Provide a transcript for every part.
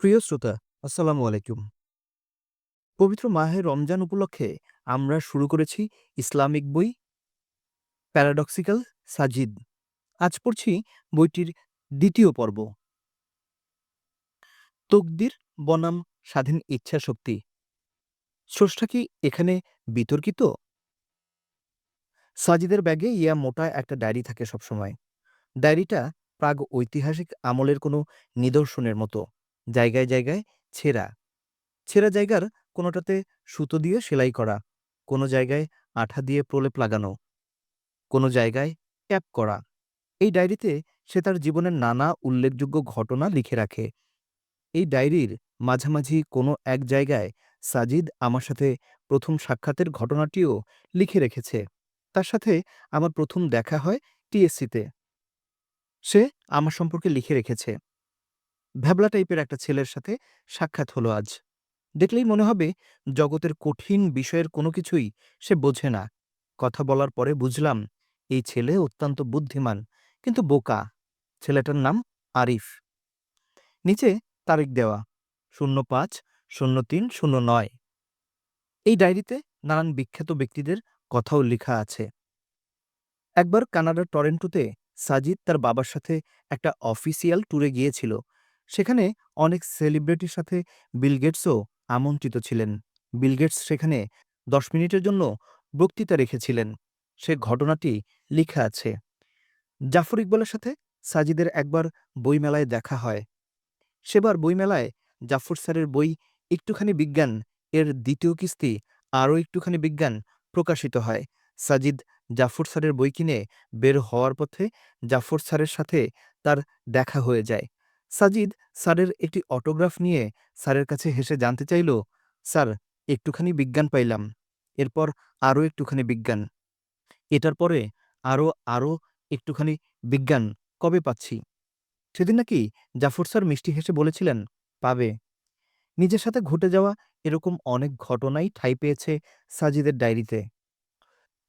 প্রিয় শ্রোতা, আসসালামু আলাইকুম। পবিত্র মাহে রমজান উপলক্ষে আমরা শুরু করেছি ইসলামিক বই, প্যারাডক্সিক্যাল সাজিদ। আজ পড়ছি বইটির দ্বিতীয় পর্ব। তকদির বনাম স্বাধীন ইচ্ছা শক্তি। স্রষ্টা কি এখানে বিতর্কিত? সাজিদের ব্যাগে ইয়া মোটা একটা ডায়েরি থাকে সবসময়। ডায়েরিটা প্রাগ ঐতিহাসিক আমলের কোনো নিদর্শনের মতো। জায়গায় জায়গায় ছেঁড়া। ছেঁড়া জায়গার কোনোটাতে সুতো দিয়ে সেলাই করা, কোনো জায়গায় আঠা দিয়ে প্রলেপ লাগানো, কোনো জায়গায় ট্যাপ করা। এই ডায়েরিতে সে তার জীবনের নানা উল্লেখযোগ্য ঘটনা লিখে রাখে। এই ডায়েরির মাঝামাঝি কোনো এক জায়গায় সাজিদ আমার সাথে প্রথম সাক্ষাতের ঘটনাটিও লিখে রেখেছে। তার সাথে আমার প্রথম দেখা হয় টিএসসিতে। সে আমার সম্পর্কে লিখে রেখেছে। ভ্যাবলা টাইপের একটা ছেলের সাথে সাক্ষাৎ হলো আজ। দেখলেই মনে হবে জগতের কঠিন বিষয়ের কোনো কিছুই সে বোঝে না। কথা বলার পরে বুঝলাম, এই ছেলে অত্যন্ত বুদ্ধিমান, কিন্তু বোকা। ছেলেটার নাম আরিফ। নিচে তারিখ দেওয়া শূন্য পাঁচ শূন্য তিন শূন্য নয় এই ডায়েরিতে নানান বিখ্যাত ব্যক্তিদের কথাও লেখা আছে। একবার কানাডার টরেন্টোতে সাজিদ তার বাবার সাথে একটা অফিসিয়াল ট্যুরে গিয়েছিল। সেখানে অনেক সেলিব্রিটির সাথে বিল গেটসও আমন্ত্রিত ছিলেন। বিল গেটস সেখানে দশ মিনিটের জন্য বক্তৃতা রেখেছিলেন। সে ঘটনাটি লিখা আছে। জাফর ইকবালের সাথে সাজিদের একবার বইমেলায় দেখা হয়। সেবার বইমেলায় জাফর স্যারের বই একটুখানি বিজ্ঞান এর দ্বিতীয় কিস্তি আরও একটুখানি বিজ্ঞান প্রকাশিত হয়। সাজিদ জাফর স্যারের বই কিনে বের হওয়ার পথে জাফর স্যারের সাথে তার দেখা হয়ে যায়। সাজিদ, স্যারের একটি অটোগ্রাফ নিয়ে স্যারের কাছে হেসে জানতে চাইল, স্যার, একটুখানি বিজ্ঞান পাইলাম, এরপর আরও একটুখানি বিজ্ঞান। এটার পরে আরও আরও একটুখানি বিজ্ঞান কবে পাচ্ছি? সেদিন নাকি জাফর স্যার মিষ্টি হেসে বলেছিলেন, পাবে। নিজের সাথে ঘটে যাওয়া এরকম অনেক ঘটনাই ঠাঁই পেয়েছে সাজিদের ডায়েরিতে।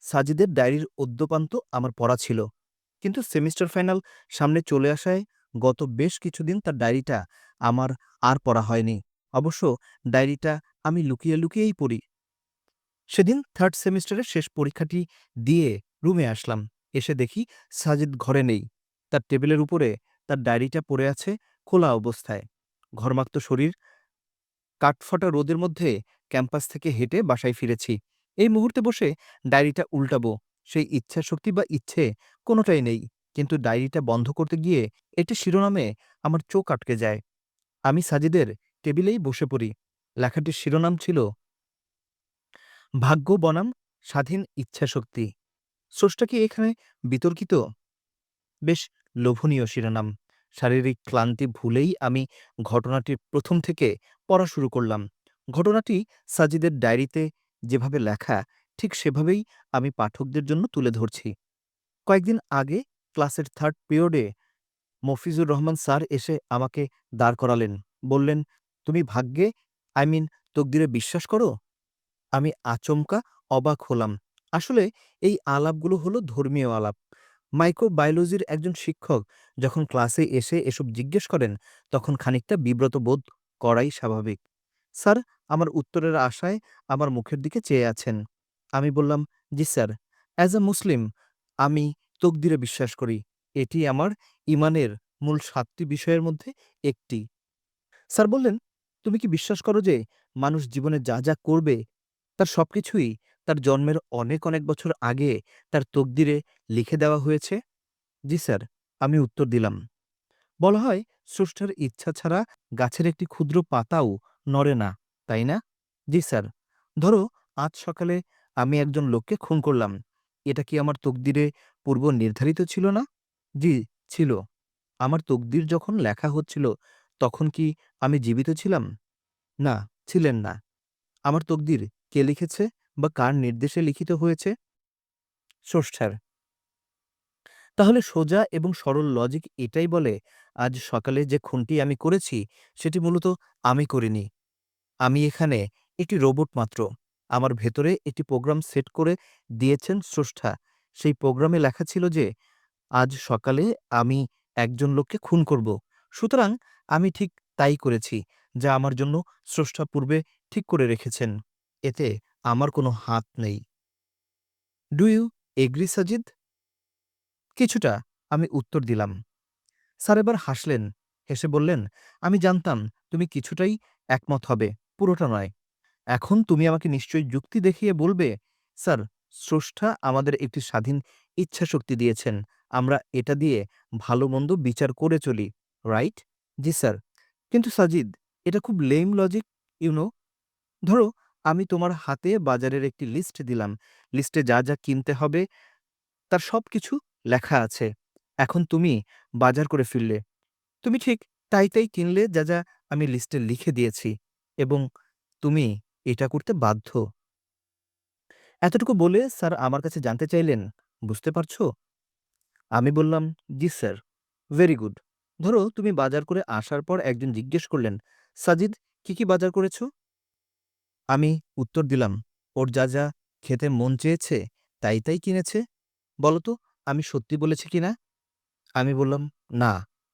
সাজিদের ডায়েরির অদ্যপান্ত আমার পড়া ছিল, কিন্তু সেমিস্টার ফাইনাল সামনে চলে আসায় গত বেশ কিছুদিন তার ডায়েরিটা আমার আর পড়া হয়নি। অবশ্য ডায়েরিটা আমি লুকিয়ে লুকিয়েই পড়ি। সেদিন থার্ড সেমিস্টারের শেষ পরীক্ষাটি দিয়ে রুমে আসলাম। এসে দেখি সাজিদ ঘরে নেই। তার টেবিলের উপরে তার ডায়েরিটা পড়ে আছে খোলা অবস্থায়। ঘরমাক্ত শরীর, কাঠফাটা রোদের মধ্যে ক্যাম্পাস থেকে হেঁটে বাসায় ফিরেছি। এই মুহূর্তে বসে ডায়েরিটা উল্টাবো। সেই ইচ্ছা শক্তি বা ইচ্ছে কোনোটাই নেই। কিন্তু ডায়েরিটা বন্ধ করতে গিয়ে এটি শিরোনামে আমার চোখ আটকে যায়। আমি সাজিদের টেবিলেই বসে পড়ি। লেখাটির শিরোনাম ছিল, ভাগ্য বনাম, স্বাধীন ইচ্ছাশক্তি স্রষ্টা কি এখানে বিতর্কিত? বেশ লোভনীয় শিরোনাম। শারীরিক ক্লান্তি ভুলেই আমি ঘটনাটির প্রথম থেকে পড়া শুরু করলাম। ঘটনাটি সাজিদের ডায়েরিতে যেভাবে লেখা, ঠিক সেভাবেই আমি পাঠকদের জন্য তুলে ধরছি। কয়েকদিন আগে ক্লাসের থার্ড পিরিয়ডে মফিজুর রহমান স্যার এসে আমাকে দাঁড় করালেন। বললেন, তুমি ভাগ্যে আই মিন তকদিরে বিশ্বাস করো? আমি আচমকা অবাক হলাম। আসলে এই আলাপগুলো হলো ধর্মীয় আলাপ। মাইক্রোবায়োলজির একজন শিক্ষক যখন ক্লাসে এসে এসব জিজ্ঞেস করেন, তখন খানিকটা বিব্রত বোধ করাই স্বাভাবিক। স্যার, আমার উত্তরের আশায় আমার মুখের দিকে চেয়ে আছেন। আমি বললাম, জি স্যার অ্যাজ আ মুসলিম আমি তকদিরে বিশ্বাস করি, এটি আমার ইমানের মূল সাতটি বিষয়ের মধ্যে একটি। স্যার বললেন, তুমি কি বিশ্বাস করো যে মানুষ জীবনে যা যা করবে, তার সবকিছুই তার জন্মের অনেক অনেক বছর আগে তার তকদিরে লিখে দেওয়া হয়েছে? জি স্যার, আমি উত্তর দিলাম। বলা হয়, স্রষ্টার ইচ্ছা ছাড়া গাছের একটি ক্ষুদ্র পাতাও নড়ে না, তাই না? জি স্যার। ধরো, আজ সকালে আমি একজন লোককে খুন করলাম এটা কি আমার তকদিরে পূর্ব নির্ধারিত ছিল না? জি, ছিল। আমার তকদির যখন লেখা হচ্ছিল, তখন কি আমি জীবিত ছিলাম? না, ছিলেন না। আমার তকদির কে লিখেছে বা কার নির্দেশে লিখিত হয়েছে? স্রষ্টার। তাহলে সোজা এবং সরল লজিক এটাই বলে, আজ সকালে যে খুনটি আমি করেছি, সেটি মূলত আমি করিনি। আমি এখানে একটি রোবট মাত্র। আমার ভেতরে একটি প্রোগ্রাম সেট করে দিয়েছেন স্রষ্টা। সেই প্রোগ্রামে লেখা ছিল যে, আজ সকালে আমি একজন লোককে খুন করব। সুতরাং আমি ঠিক তাই করেছি, যা আমার জন্য স্রষ্টা পূর্বে ঠিক করে রেখেছেন। এতে আমার কোনো হাত নেই। ডু ইউ এগ্রি সাজিদ কিছুটা, আমি উত্তর দিলাম। স্যার, এবার হাসলেন। হেসে বললেন, আমি জানতাম তুমি কিছুটাই একমত হবে, পুরোটা নয়। এখন তুমি আমাকে নিশ্চয়ই যুক্তি দেখিয়ে বলবে, স্যার, স্রষ্টা আমাদের একটি স্বাধীন ইচ্ছাশক্তি দিয়েছেন। আমরা এটা দিয়ে ভালো মন্দ বিচার করে চলি। রাইট? জি, স্যার। কিন্তু সাজিদ, এটা খুব লেম লজিক ইউনো ধরো, আমি তোমার হাতে বাজারের একটি লিস্ট দিলাম। লিস্টে যা যা কিনতে হবে, তার সব কিছু লেখা আছে। এখন তুমি বাজার করে ফিরলে। তুমি ঠিক তাই তাই কিনলে যা যা আমি লিস্টে লিখে দিয়েছি। এবং তুমি এটা করতে বাধ্য। এতটুকু বলে স্যার আমার কাছে জানতে চাইলেন, বুঝতে পারছ? আমি বললাম, জি স্যার, ভেরি গুড। ধরো তুমি বাজার করে আসার পর একজন জিজ্ঞেস করলেন, সাজিদ, কি কি বাজার করেছ? আমি উত্তর দিলাম, ওর যা যা খেতে মন চেয়েছে, তাই তাই কিনেছে। বলতো আমি সত্যি বলেছি কিনা আমি বললাম, না,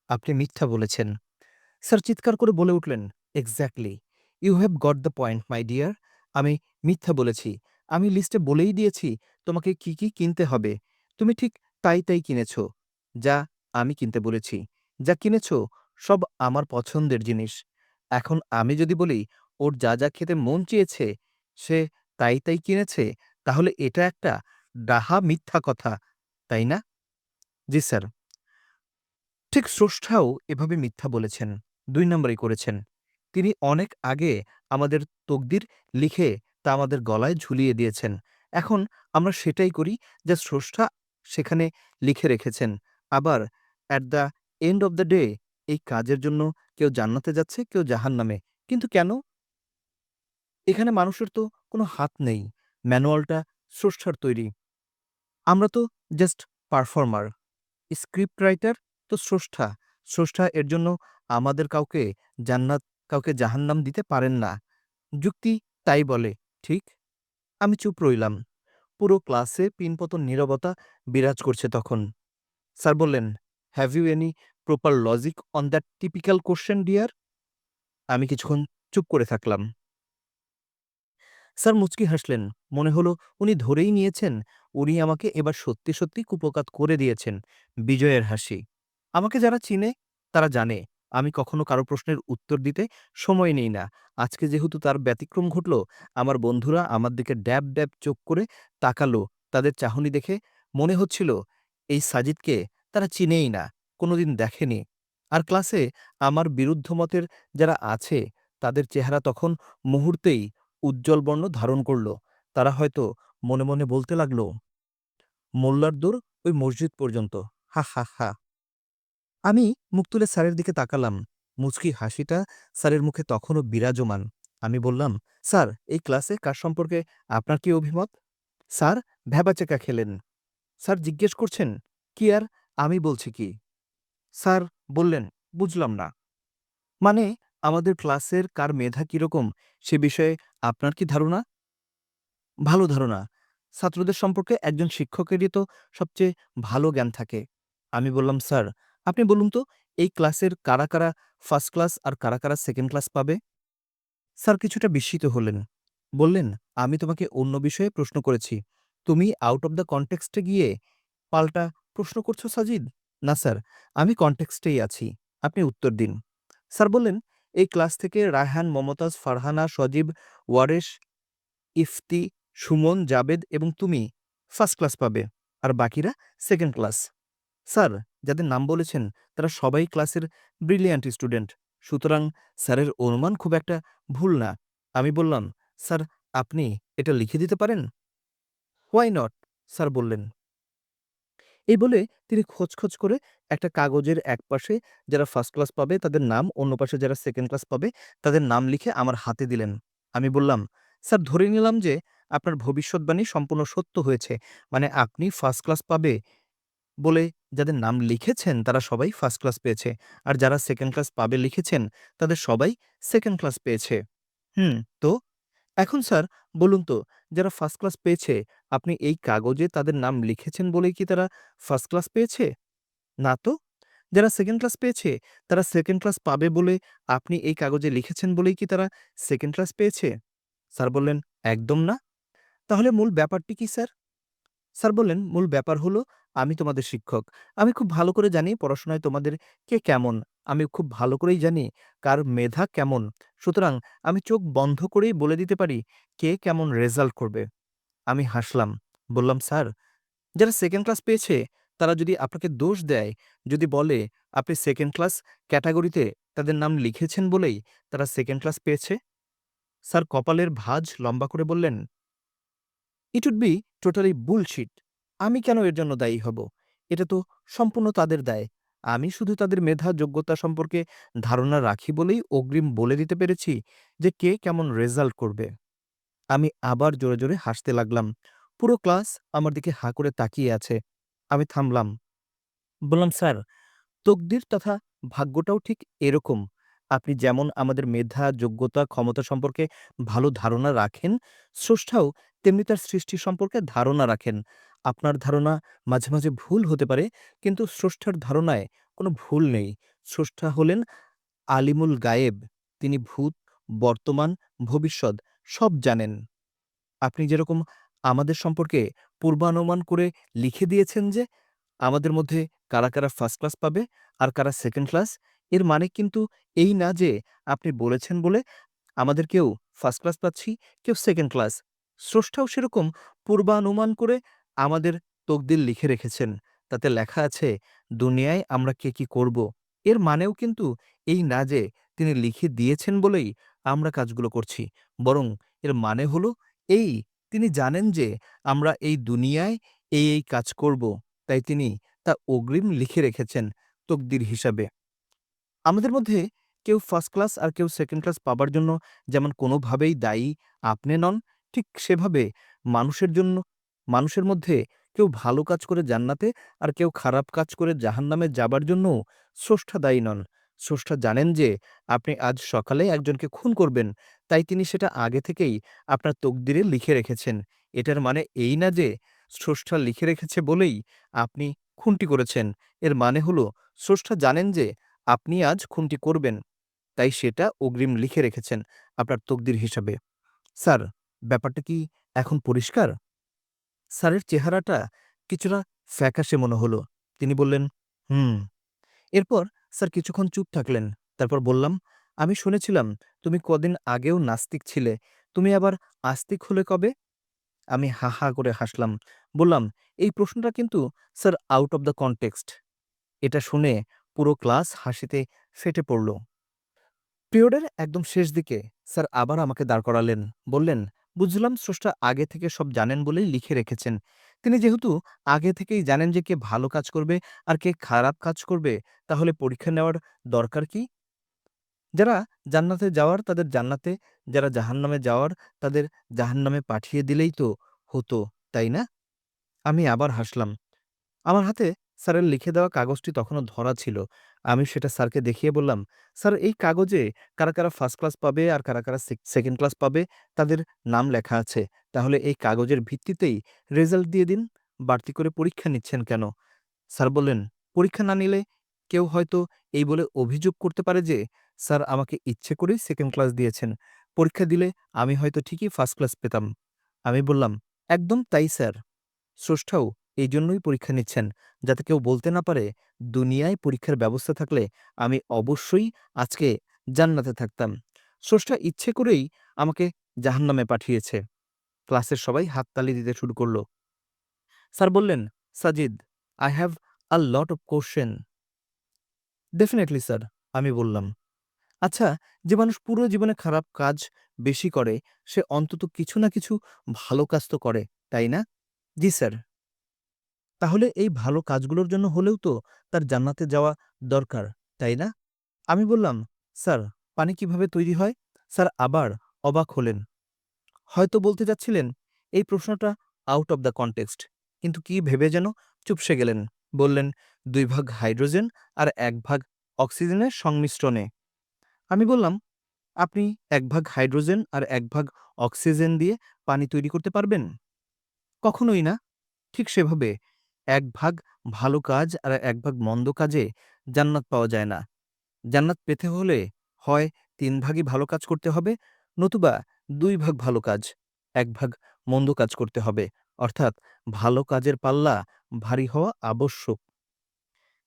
আপনি মিথ্যা বলেছেন। স্যার চিৎকার করে বলে উঠলেন, exactly. You have got the point my dear আমি মিথ্যা বলেছি। আমি লিস্টে বলেই দিয়েছি, তোমাকে কি কি কিনতে হবে? তুমি ঠিক তাই তাই কিনেছ। যা আমি কিনতে বলেছি। যা কিনেছ, সব আমার পছন্দের জিনিস। এখন আমি যদি বলি, ওর যা যা খেতে মন চেয়েছে, সে তাই তাই কিনেছে, তাহলে এটা একটা ডাহা মিথ্যা কথা, তাই না? জি, স্যার। ঠিক স্রষ্টাও এভাবে মিথ্যা বলেছেন। দুই নম্বরই করেছেন। তিনি অনেক আগে আমাদের তকদির লিখে তা আমাদের গলায় ঝুলিয়ে দিয়েছেন। এখন আমরা সেটাই করি যা স্রষ্টা সেখানে লিখে রেখেছেন। আবার at the end of the day এই কাজের জন্য কেউ জান্নাতে যাচ্ছে, কেউ জাহান নামে কিন্তু কেন? এখানে মানুষের তো কোনো হাত নেই। ম্যানুয়ালটা স্রষ্টার তৈরি। আমরা তো জাস্ট পারফর্মার স্ক্রিপ্ট রাইটার তো স্রষ্টা। স্রষ্টা এর জন্য আমাদের কাউকে জান্নাত কাউকে জাহান্নাম দিতে পারেন না। যুক্তি তাই বলে, ঠিক, আমি চুপ রইলাম। পুরো ক্লাসে পিনপতন নীরবতা বিরাজ করছে তখন। স্যার বললেন have you any proper logic on that typical question dear আমি কিছুক্ষণ চুপ করে থাকলাম। স্যার মুচকি হাসলেন। মনে হলো উনি ধরেই নিয়েছেন, উনি আমাকে এবার সত্যি সত্যি কুপকাত করে দিয়েছেন, বিজয়ের হাসি। আমাকে যারা চিনে, তারা জানে। আমি কখনো কারও প্রশ্নের উত্তর দিতে সময় নেই না। আজকে যেহেতু তার ব্যতিক্রম ঘটল, আমার বন্ধুরা আমার দিকে ড্যাব ড্যাব চোখ করে তাকালো। তাদের চাহনি দেখে মনে হচ্ছিল, এই সাজিদকে তারা চিনেই না, কোনোদিন দেখেনি। আর ক্লাসে আমার বিরুদ্ধ মতের যারা আছে, তাদের চেহারা তখন মুহূর্তেই উজ্জ্বল বর্ণ ধারণ করল। তারা হয়তো মনে মনে বলতে লাগল, মোল্লার দূর ওই মসজিদ পর্যন্ত। হা হা হা। আমি মুখ তুলে স্যারের দিকে তাকালাম। মুচকি হাসিটা স্যারের মুখে তখনও বিরাজমান। আমি বললাম, স্যার, এই ক্লাসে কার সম্পর্কে আপনার কি অভিমত? স্যার ভ্যাবাচেকা খেলেন। স্যার, জিজ্ঞেস করছেন, কি আর আমি বলছি কি? স্যার বললেন, বুঝলাম না। মানে আমাদের ক্লাসের কার মেধা কীরকম, সে বিষয়ে আপনার কি ধারণা? ভালো ধারণা। ছাত্রদের সম্পর্কে একজন শিক্ষকেরই তো সবচেয়ে ভালো জ্ঞান থাকে। আমি বললাম, স্যার আপনি বলুন তো, এই ক্লাসের কারা কারা ফার্স্ট ক্লাস আর কারা কারা সেকেন্ড ক্লাস পাবে? স্যার, কিছুটা বিস্মিত হলেন। বললেন, আমি তোমাকে অন্য বিষয়ে প্রশ্ন করেছি। তুমি আউট অব দ্য কনটেক্সটে গিয়ে পাল্টা প্রশ্ন করছ সাজিদ? না, স্যার, আমি কনটেক্সটেই আছি। আপনি উত্তর দিন। স্যার বললেন, এই ক্লাস থেকে রায়হান, মমতাজ, ফারহানা, সজীব, ওয়ারেশ, ইফতি, সুমন, জাবেদ এবং তুমি ফার্স্ট ক্লাস পাবে। আর বাকিরা সেকেন্ড ক্লাস স্যার, যাদের নাম বলেছেন, তারা সবাই ক্লাসের ব্রিলিয়ান্ট স্টুডেন্ট। সুতরাং স্যারের অনুমান খুব একটা ভুল না। আমি বললাম, স্যার, আপনি এটা লিখে দিতে পারেন? হোয়াই নট স্যার বললেন। এই বলে তিনি খোঁজ করে একটা কাগজের একপাশে যারা ফার্স্ট ক্লাস পাবে, তাদের নাম, অন্য পাশে যারা সেকেন্ড ক্লাস পাবে, তাদের নাম লিখে আমার হাতে দিলেন। আমি বললাম, স্যার, ধরে নিলাম যে আপনার ভবিষ্যৎবাণী সম্পূর্ণ সত্য হয়েছে। মানে আপনি ফার্স্ট ক্লাস পাবে বলে যাদের নাম লিখেছেন তারা সবাই ফার্স্ট ক্লাস পেয়েছে। আর যারা সেকেন্ড ক্লাস পাবে লিখেছেন তাদের সবাই সেকেন্ড ক্লাস পেয়েছে। হুম, তো এখন স্যার বলুন তো, যারা ফার্স্ট ক্লাস পেয়েছে, আপনি এই কাগজে তাদের নাম লিখেছেন বলেই কি তারা ফার্স্ট ক্লাস পেয়েছে? না তো, যারা সেকেন্ড ক্লাস পেয়েছে, তারা সেকেন্ড ক্লাস পাবে বলে আপনি এই কাগজে লিখেছেন বলেই কি তারা সেকেন্ড ক্লাস পেয়েছে? স্যার বললেন, একদম না। তাহলে মূল ব্যাপারটি কি স্যার স্যার বললেন, মূল ব্যাপার হলো আমি তোমাদের শিক্ষক। আমি খুব ভালো করে জানি পড়াশোনায় তোমাদের কে কেমন। আমি খুব ভালো করেই জানি কার মেধা কেমন। সুতরাং আমি চোখ বন্ধ করেই বলে দিতে পারি কে কেমন রেজাল্ট করবে। আমি হাসলাম, বললাম, স্যার, যারা সেকেন্ড ক্লাস পেয়েছে, তারা যদি আপনাকে দোষ দেয়, যদি বলে আপনি সেকেন্ড ক্লাস ক্যাটাগরিতে তাদের নাম লিখেছেন বলেই তারা সেকেন্ড ক্লাস পেয়েছে? স্যার কপালের ভাঁজ লম্বা করে বললেন it would be totally bullshit আমি কেন এর জন্য দায়ী হব? এটা তো সম্পূর্ণ তাদের দায়। আমি শুধু তাদের মেধা, যোগ্যতা সম্পর্কে ধারণা রাখি বলেই অগ্রিম বলে দিতে পেরেছি যে কে কেমন রেজাল্ট করবে। আমি আবার জোরে জোরে হাসতে লাগলাম। পুরো ক্লাস আমার দিকে হা করে তাকিয়ে আছে। আমি থামলাম। বললাম, স্যার, তকদির তথা ভাগ্যটাও ঠিক এরকম। আপনি যেমন আমাদের মেধা, যোগ্যতা, ক্ষমতা সম্পর্কে ভালো ধারণা রাখেন, স্রষ্টাও তেমনি তার সৃষ্টি সম্পর্কে ধারণা রাখেন। আপনার ধারণা মাঝে মাঝে ভুল হতে পারে, কিন্তু স্রষ্টার ধারণায় কোনো ভুল নেই। স্রষ্টা হলেন আলিমুল গায়েব। তিনি ভূত, বর্তমান, ভবিষ্যৎ, সব জানেন। আপনি যেরকম আমাদের সম্পর্কে পূর্বানুমান করে লিখে দিয়েছেন যে, আমাদের মধ্যে কারা কারা ফার্স্ট ক্লাস পাবে আর কারা সেকেন্ড ক্লাস এর মানে কিন্তু এই না যে আপনি বলেছেন বলে আমাদের কেউ ফার্স্ট ক্লাস পাচ্ছি, কেউ সেকেন্ড ক্লাস স্রষ্টাও সেরকম পূর্বানুমান করে আমাদের তকদির লিখে রেখেছেন। তাতে লেখা আছে, দুনিয়ায় আমরা কে কি করব? এর মানেও কিন্তু এই না যে তিনি লিখে দিয়েছেন বলেই আমরা কাজগুলো করছি। বরং এর মানে হলো এই, তিনি জানেন যে আমরা এই দুনিয়ায় এই এই কাজ করব। তাই তিনি তা অগ্রিম লিখে রেখেছেন তকদির হিসাবে। আমাদের মধ্যে কেউ ফার্স্ট ক্লাস আর কেউ সেকেন্ড ক্লাস পাবার জন্য যেমন কোনোভাবেই দায়ী আপনি নন, ঠিক সেভাবে মানুষের জন্য মানুষের মধ্যে কেউ ভালো কাজ করে জান্নাতে আর কেউ খারাপ কাজ করে জাহান্নামে যাবার জন্য স্রষ্টা দায়ী নন। স্রষ্টা জানেন যে আপনি আজ সকালে একজনকে খুন করবেন, তাই তিনি সেটা আগে থেকেই আপনার তকদিরে লিখে রেখেছেন। এটার মানে এই না যে স্রষ্টা লিখে রেখেছে বলেই আপনি খুনটি করেছেন। এর মানে হলো স্রষ্টা জানেন যে আপনি আজ খুনটি করবেন, তাই সেটা অগ্রিম লিখে রেখেছেন আপনার তকদির হিসাবে। স্যার, ব্যাপারটা কি এখন পরিষ্কার? স্যারের চেহারাটা কিছুটা ফ্যাকাশে মনে হলো। তিনি বললেন, হুম। এরপর স্যার কিছুক্ষণ চুপ থাকলেন। তারপর বললাম, আমি শুনেছিলাম তুমি কদিন আগেও নাস্তিক ছিলে। তুমি আবার আস্তিক হলে কবে? আমি হা হা করে হাসলাম। বললাম, এই প্রশ্নটা কিন্তু sir out of the context এটা শুনে পুরো ক্লাস হাসিতে ফেটে পড়ল। পিরিয়ডের একদম শেষ দিকে স্যার আবার আমাকে দাঁড় করালেন। বললেন বুঝলাম স্রষ্টা আগে থেকে সব জানেন বলেই লিখে রেখেছেন। তিনি যেহেতু আগে থেকেই জানেন যে কে ভালো কাজ করবে আর কে খারাপ কাজ করবে, তাহলে পরীক্ষা নেওয়ার দরকার কি? যারা জান্নাতে যাওয়ার তাদের জান্নাতে, যারা জাহান্নামে যাওয়ার তাদের জাহান্নামে পাঠিয়ে দিলেই তো হতো, তাই না? আমি আবার হাসলাম। আমার হাতে স্যারের লিখে দেওয়া কাগজটি তখনও ধরা ছিল। আমি সেটা স্যারকে দেখিয়ে বললাম, স্যার, এই কাগজে কারা কারা ফার্স্ট ক্লাস পাবে আর কারা কারা সেকেন্ড ক্লাস পাবে, তাদের নাম লেখা আছে। তাহলে এই কাগজের ভিত্তিতেই রেজাল্ট দিয়ে দিন, বাড়তি করে পরীক্ষা নিচ্ছেন কেন? স্যার বললেন, পরীক্ষা না নিলে কেউ হয়তো এই বলে অভিযোগ করতে পারে যে, স্যার আমাকে ইচ্ছে করেই সেকেন্ড ক্লাস দিয়েছেন। পরীক্ষা দিলে আমি হয়তো ঠিকই ফার্স্ট ক্লাস পেতাম। আমি বললাম, একদম তাই, স্যার। স্রষ্টাও এই জন্যই পরীক্ষা নিচ্ছেন, যাতে কেউ বলতে না পারে, দুনিয়ায় পরীক্ষার ব্যবস্থা থাকলে আমি অবশ্যই আজকে জান্নাতে থাকতাম। স্রষ্টা ইচ্ছে করেই আমাকে জাহান্নামে পাঠিয়েছে। ক্লাসের সবাই হাততালি দিতে শুরু করল। স্যার বললেন, Sajid I have a lot of question definitely sir আমি বললাম। আচ্ছা যে মানুষ পুরো জীবনে খারাপ কাজ বেশি করে, সে অন্তত কিছু না কিছু ভালো কাজ তো করে, তাই না? জি, স্যার। তাহলে এই ভালো কাজগুলোর জন্য হলেও তো তার জান্নাতে যাওয়া দরকার, তাই না? আমি বললাম, স্যার, পানি কীভাবে তৈরি হয়? স্যার আবার অবাক হলেন। হয়তো বলতে যাচ্ছিলেন, এই প্রশ্নটা আউট অব দ্য কনটেক্সট কিন্তু কি ভেবে যেন চুপসে গেলেন। বললেন, দুই ভাগ হাইড্রোজেন আর এক ভাগ অক্সিজেনের সংমিশ্রণে। আমি বললাম, আপনি এক ভাগ হাইড্রোজেন আর এক ভাগ অক্সিজেন দিয়ে পানি তৈরি করতে পারবেন? কখনোই না, ঠিক সেভাবে। এক ভাগ ভালো কাজ আর এক ভাগ মন্দ কাজে জান্নাত পাওয়া যায় না। জান্নাত পেতে হলে হয় তিন ভাগই ভালো কাজ করতে হবে, নতুবা দুই ভাগ ভালো কাজ, এক ভাগ মন্দ কাজ করতে হবে। অর্থাৎ ভালো কাজের পাল্লা ভারী হওয়া আবশ্যক।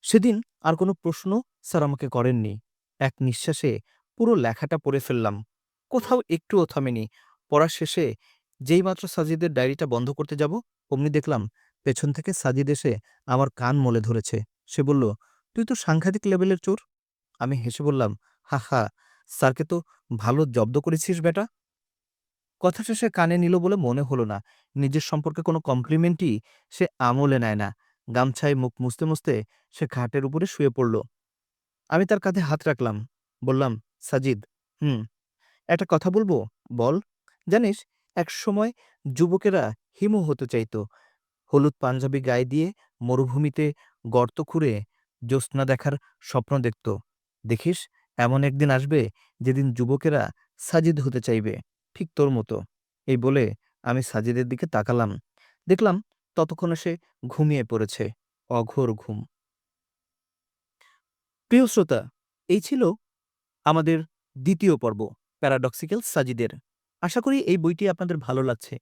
সেদিন আর কোনো প্রশ্ন স্যার আমাকে করেননি। এক নিঃশ্বাসে পুরো লেখাটা পড়ে ফেললাম। কোথাও একটুও থামেনি। পড়া শেষে যেইমাত্র সাজিদের ডায়েরিটা বন্ধ করতে যাব, অমনি দেখলাম পেছন থেকে সাজিদ এসে আমার কান মলে ধরেছে। সে বলল, তুই তো সাংঘাতিক লেভেলের চোর। আমি হেসে বললাম হা হা স্যারকে তো ভালো জব্দ করেছিস বেটা? কথাটা সে কানে নিল বলে মনে হলো না। নিজের সম্পর্কে কোনো কমপ্লিমেন্টই সে আমলে নেয় না। গামছায় মুখ মুছতে মুছতে সে ঘাটের উপরে শুয়ে পড়ল। আমি তার কাঁধে হাত রাখলাম। বললাম, সাজিদ, হুম, একটা কথা বলব? বল। জানিস এক সময় যুবকেরা হিমু হতে চাইতো। হলুদ পাঞ্জাবি গায়ে দিয়ে মরুভূমিতে গর্ত খুঁড়ে জ্যোৎস্না দেখার স্বপ্ন দেখত। দেখিস, এমন একদিন আসবে যেদিন যুবকেরা সাজিদ হতে চাইবে, ঠিক তোর মতো। এই বলে আমি সাজিদের দিকে তাকালাম। দেখলাম ততক্ষণে সে ঘুমিয়ে পড়েছে, অঘোর ঘুম। প্রিয় শ্রোতা, এই ছিল আমাদের দ্বিতীয় পর্ব প্যারাডক্সিক্যাল সাজিদের আশা করি এই বইটি আপনাদের ভালো লাগছে।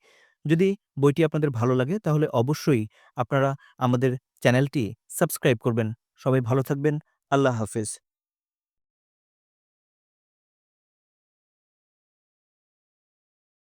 যদি বইটি আপনাদের ভালো লাগে, তাহলে অবশ্যই আপনারা আমাদের চ্যানেলটি সাবস্ক্রাইব করবেন। সবাই ভালো থাকবেন। আল্লাহ হাফেজ।